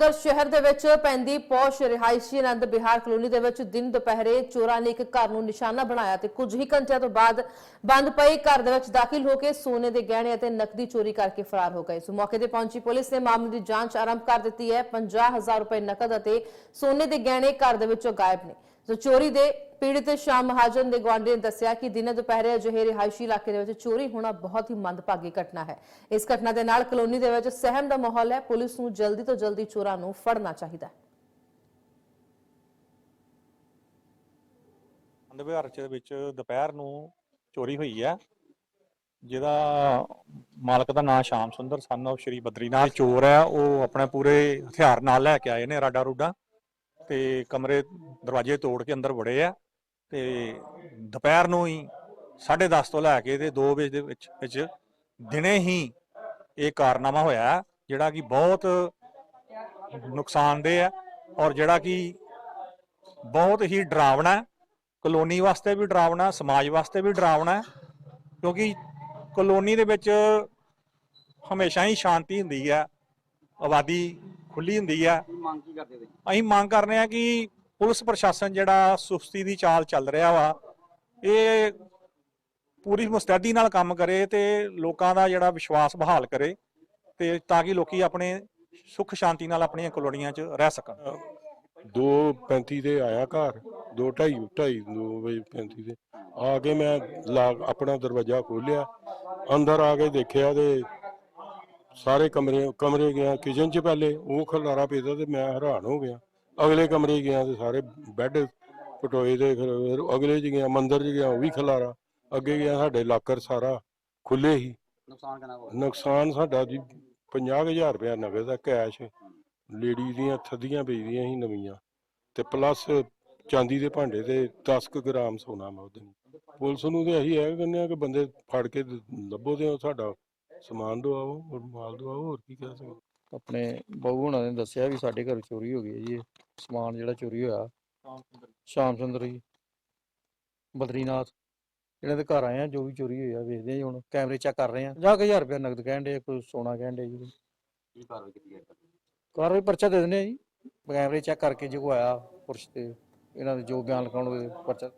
ਨਗਰ ਸ਼ਹਿਰ ਦੇ ਵਿੱਚ ਪੈਂਦੀ ਪੌਸ਼ ਰਿਹਾਇਸ਼ੀ ਆਨੰਦ ਵਿਹਾਰ ਕਲੋਨੀ ਦੇ ਵਿੱਚ ਦਿਨ ਦੁਪਹਿਰੇ ਚੋਰਾਂ ਨੇ ਇੱਕ ਘਰ ਨੂੰ ਨਿਸ਼ਾਨਾ ਬਣਾਇਆ ਤੇ ਕੁਝ ਹੀ ਘੰਟਿਆਂ ਤੋਂ ਬਾਅਦ ਬੰਦ ਪਈ ਘਰ ਦੇ ਵਿੱਚ ਦਾਖਲ ਹੋ ਕੇ ਸੋਨੇ ਦੇ ਗਹਿਣੇ ਅਤੇ ਨਕਦੀ ਚੋਰੀ ਕਰਕੇ ਫਰਾਰ ਹੋ ਗਏ। ਸੋ ਮੌਕੇ ਤੇ ਪਹੁੰਚੀ ਪੁਲਿਸ ਨੇ ਮਾਮਲੇ ਦੀ ਜਾਂਚ ਆਰੰਭ ਕਰ ਦਿੱਤੀ ਹੈ। 50000 ਰੁਪਏ ਨਕਦ ਅਤੇ ਸੋਨੇ ਦੇ ਗਹਿਣੇ ਘਰ ਦੇ ਵਿੱਚੋਂ ਗਾਇਬ ਨੇ। ਸੋ ਚੋਰੀ ਦੇ ਪੀੜਿਤ ਸ਼ਾਮ ਮਹਾਜਨ ਦੇ ਗੁਆਂਢੀ ਨੇ ਦੱਸਿਆ ਕਿ ਦਿਨੇ ਦੁਪਹਿਰੇ ਅਜਿਹੇ ਰਿਹਾਇਸ਼ੀ ਇਲਾਕੇ ਦੇ ਵਿੱਚ ਚੋਰੀ ਹੋਣਾ ਬਹੁਤ ਹੀ ਮੰਦਭਾਗੀ ਘਟਨਾ ਹੈ। ਇਸ ਘਟਨਾ ਦੇ ਨਾਲ ਕਲੋਨੀ ਦੇ ਵਿੱਚ ਸਹਿਮ ਦਾ ਮਾਹੌਲ ਹੈ। ਪੁਲਿਸ ਨੂੰ ਜਲਦੀ ਤੋਂ ਜਲਦੀ ਚੋਰਾਂ ਨੂੰ ਫੜਨਾ ਚਾਹੀਦਾ ਹੈ। ਅੰਧ ਵਿਹਾਰ ਚ ਵਿੱਚ ਦੁਪਹਿਰ ਨੂੰ ਚੋਰੀ ਹੋਈ ਹੈ। ਜਿਹਦਾ ਮਾਲਕ ਦਾ ਨਾਮ ਸ਼ਾਮ ਸੁੰਦਰ ਸਨ of ਸ਼੍ਰੀ ਬਦਰੀਨਾਥ ਚੋਰ ਹੈ। ਉਹ ਆਪਣੇ ਪੂਰੇ ਹਥਿਆਰ ਨਾਲ ਲੈ ਕੇ ਆਏ ਨੇ ਰਾਡਾ ਰੂਡਾ। ਤੇ ਕਮਰੇ ਦਰਵਾਜ਼ੇ ਤੋੜ ਕੇ ਅੰਦਰ ਵੜੇ ਆ ਤੇ ਦੁਪਹਿਰ ਨੂੰ ਹੀ 10:30 ਤੋਂ ਲੈ ਕੇ ਤੇ 2 ਵਜੇ ਦੇ ਵਿੱਚ ਵਿੱਚ ਦਿਨੇ ਹੀ ਇਹ ਕਾਰਨਾਮਾ ਹੋਇਆ ਹੈ, ਜਿਹੜਾ ਕਿ ਬਹੁਤ ਨੁਕਸਾਨਦੇਹ ਹੈ ਔਰ ਜਿਹੜਾ ਕਿ ਬਹੁਤ ਹੀ ਡਰਾਵਣਾ ਕਲੋਨੀ ਵਾਸਤੇ ਵੀ ਡਰਾਵਣਾ ਸਮਾਜ ਵਾਸਤੇ ਵੀ ਡਰਾਵਣਾ ਕਿਉਂਕਿ ਕਲੋਨੀ ਦੇ ਵਿੱਚ ਹਮੇਸ਼ਾ ਹੀ ਸ਼ਾਂਤੀ ਹੁੰਦੀ ਹੈ ਆਬਾਦੀ ਖੁੱਲੀ ਹੁੰਦੀ ਹੈ ਮੰਗ ਕੀ ਕਰਦੇ ਤੁਸੀਂ ਅਸੀਂ ਮੰਗ ਕਰ ਰਹੇ ਹਾਂ ਕਿ ਪੁਲਿਸ ਪ੍ਰਸ਼ਾਸਨ ਜਿਹੜਾ ਸੁਸਤੀ ਦੀ ਚਾਲ ਚੱਲ ਰਿਹਾ ਵਾ ਇਹ ਪੂਰੀ ਮੁਸਤੈਦੀ ਨਾਲ ਕੰਮ ਕਰੇ ਤੇ ਲੋਕਾਂ ਦਾ ਜਿਹੜਾ ਵਿਸ਼ਵਾਸ ਬਹਾਲ ਕਰੇ ਤੇ ਤਾਂ ਕਿ ਲੋਕੀ ਆਪਣੇ ਸੁੱਖ ਸ਼ਾਂਤੀ ਨਾਲ ਆਪਣੀਆਂ ਕਲੋਨੀਆਂ 'ਚ ਰਹਿ ਸਕਣ। ਦੋ 35 ਦੇ ਆਇਆ ਘਰ ਦੋ ਢਾਈ ਢਾਈ ਦੋ ਵਜੇ 35 ਦੇ। ਆ ਕੇ ਮੈਂ ਲਾ ਆਪਣਾ ਦਰਵਾਜ਼ਾ ਖੋਲਿਆ ਅੰਦਰ ਆ ਕੇ ਦੇਖਿਆ ਤੇ ਸਾਰੇ ਕਮਰੇ ਕਮਰੇ ਗਿਆ ਕਿਚਨ 'ਚ ਪਹਿਲੇ ਉਹ ਖਲਾਰਾ ਪੈਦਾ ਤੇ ਮੈਂ ਹੈਰਾਨ ਹੋ ਗਿਆ। ਅਗਲੇ ਕਮਰੇ ਗਿਆ ਤੇ ਸਾਰੇ ਬੈੱਡ ਪਟੋਏ ਦੇ ਫਿਰ ਅਗਲੇ 'ਚ ਗਿਆ ਮੰਦਰ 'ਚ ਗਿਆ ਉਹ ਵੀ ਖਲਾਰਾ। ਅੱਗੇ ਗਿਆ ਸਾਡੇ ਲਾਕਰ ਸਾਰਾ ਖੁੱਲੇ ਹੀ। ਨੁਕਸਾਨ ਕਿੰਨਾ ਹੋਇਆ? ਨੁਕਸਾਨ ਸਾਡਾ ਜੀ 50000 ਰੁਪਇਆ ਨਗਦ ਦਾ ਕੈਸ਼ ਲੇਡੀ ਦੀਆਂ ਥੱਦੀਆਂ ਵੇਚਦੀਆਂ ਸੀ ਨਵੀਆਂ। ਤੇ ਪਲੱਸ ਚਾਂਦੀ ਦੇ ਭਾਂਡੇ ਤੇ 10 ਕੁ ਗ੍ਰਾਮ ਸੋਨਾ ਮੈਂ ਉਹਦੇ ਪੁਲਿਸ ਨੂੰ ਤੇ ਇਹ ਕਹਿੰਦੇ ਆ ਕਿ ਬੰਦੇ ਫੜ ਕੇ ਲੱਭੋ ਤੇ ਉਹ ਸਾਡਾ ਸਮਾਨ ਦਵਾਓ ਔਰ ਮਾਲ ਦਵਾਓ ਹੋਰ ਕੀ ਕਹਿ ਸਕਦੇ? ਆਪਣੇ ਬਹੂ ਹੁਣਾਂ ਨੇ ਦੱਸਿਆ ਵੀ ਸਾਡੇ ਘਰ ਚੋਰੀ ਹੋ ਗਈ ਹੈ ਜੀ ਇਹ ਸਮਾਨ ਜਿਹੜਾ ਚੋਰੀ ਹੋਇਆ। ਸ਼ਾਮ ਸੁੰਦਰ ਜੀ ਬਦਰੀਨਾਥ ਇਹਨਾਂ ਦੇ ਘਰ ਆਏ ਆ ਜੋ ਵੀ ਚੋਰੀ ਹੋਈ ਆ ਵੇਖਦੇ ਆ ਜੀ ਹੁਣ ਕੈਮਰੇ ਚੈੱਕ ਕਰ ਰਹੇ ਆ 50000 ਰੁਪਏ ਨਗਦ ਕਹਿਣ ਦੇ ਕੋਈ ਸੋਨਾ ਕਹਿਣ ਦੇ ਜੀ। ਕੀ ਕਾਰਵਾਈ ਕੀਤੀ ਹੈ? ਕਾਰਵਾਈ ਪਰਚਾ ਦੇ ਦਿੰਦੇ ਆ ਜੀ ਕੈਮਰੇ ਚੈੱਕ ਕਰਕੇ ਜੇ ਕੋਈ ਆਇਆ ਪੁਰਸ਼ ਤੇ ਇਹਨਾਂ ਦੇ ਜੋ ਬਿਆਨ ਲਿਖਾਉਣਗੇ ਪਰਚਾ